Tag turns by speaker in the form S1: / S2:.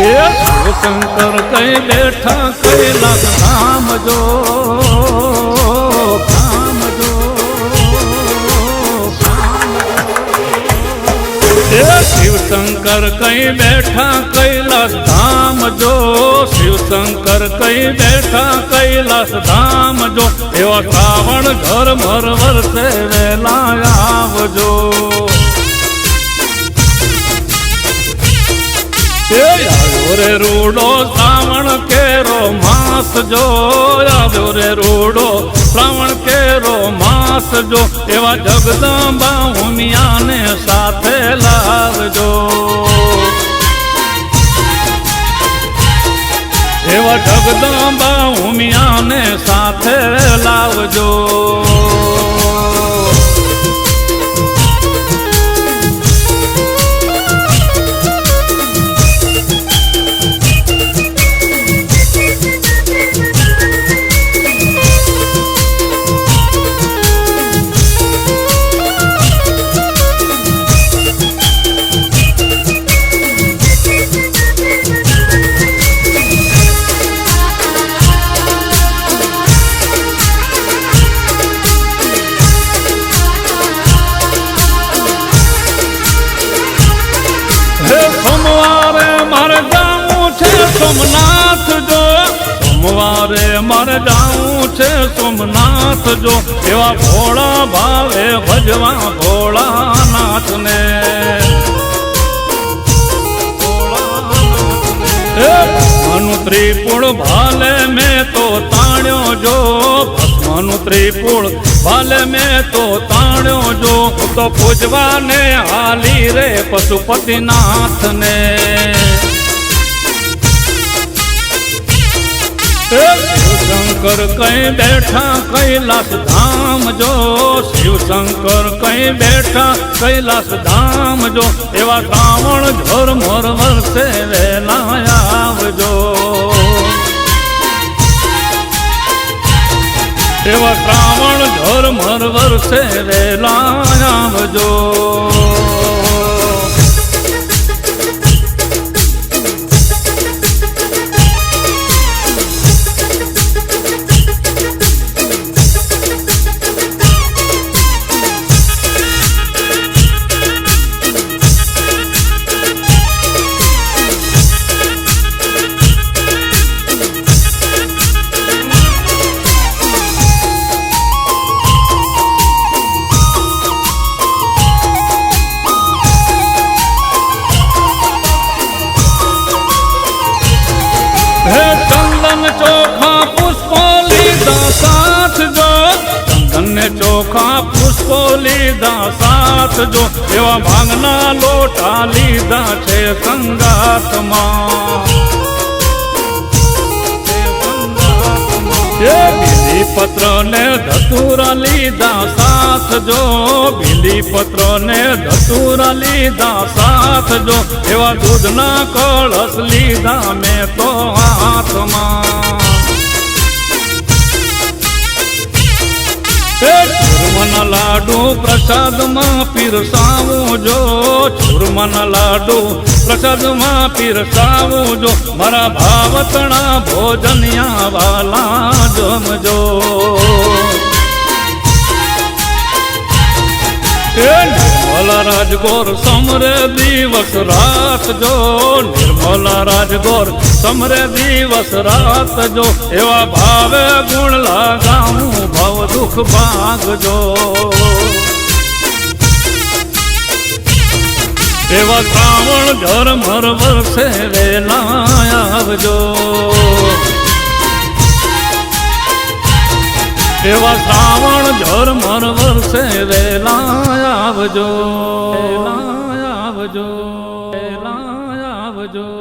S1: એ શંકર કઈ બેઠા કઈ જો ધામ જો ધામ જો. એ શિવશંકર કઈ બેઠા કૈલાસ ધામ જો. શિવશંકર કઈ બેઠા કૈલાસ ધામ જો. એવા શ્રાવણ ઘર ભર વર્ષે વેલા આવજો. રૂડો શ્રાવણ કેરો માસ જો આવ્યો રે રૂડો શ્રાવણ કેરો માસ જો, એવા જગદંબા ઉમિયાને સાથે લાવજો. એવા જગદંબા ઉમિયાને સાથે લાવજો. સોમનાથ જો સોમવારે મારે જાવું છે સોમનાથ જો એવા ભોળા ભાવે ભજવા ભોળાનાથને. હે ત્રિપુળ ભાલે મેં તો તાણ્યો જો. ભસ્મનું ત્રિપુળ ભાલે મેં તો તાણ્યો જો. તો પૂજવાને હાલી રે પશુપતિનાથને. શિવશંકર કઈ બેઠા, કૈલાસ ધામ જો? શિવશંકર કઈ બેઠા, કૈલાસ ધામ જો? એવા શ્રાવણ મોર વર્ષે વહેલા આવજો. એવા શ્રાવણ ઝરમર વર્ષે વેલા આવજો. હે ચંદન ચોખા પુષ્પો લીધા સાથ જો ચંદન ચોખા પુષ્પો લીધા સાથ જો એવા ભાંગના લોટા લીધા છે સંગાતમાં બીલી પત્ર ને ધતુરા લીધા સાથ જો બીલી પત્ર ને ધતુરા લીધા સાથ જો એવા દૂધના કળશ લીધા મેં તો હાથમાં. ચૂરમના લાડુ પ્રસાદમાં પીરસાવું જો ચૂરમના લાડુ પ્રસાદમાં પીરસાવું જો મારા ભાવતણા ભોજનિયા વાલા જમજો. રાજગોર સમરે દિવસ રાત જો, નિર્મલા રાજગોર સમરે દિવસ રાત જો, એવા ભાવે ગુણ લગાવું, ભવ દુઃખ ભાગજો. એવા શ્રાવણ ઝરમર વર્ષે વેલા આવજો. એવા શ્રાવણ ઝરમર વર્ષે વેલા આવજો. આવજો. આવજો.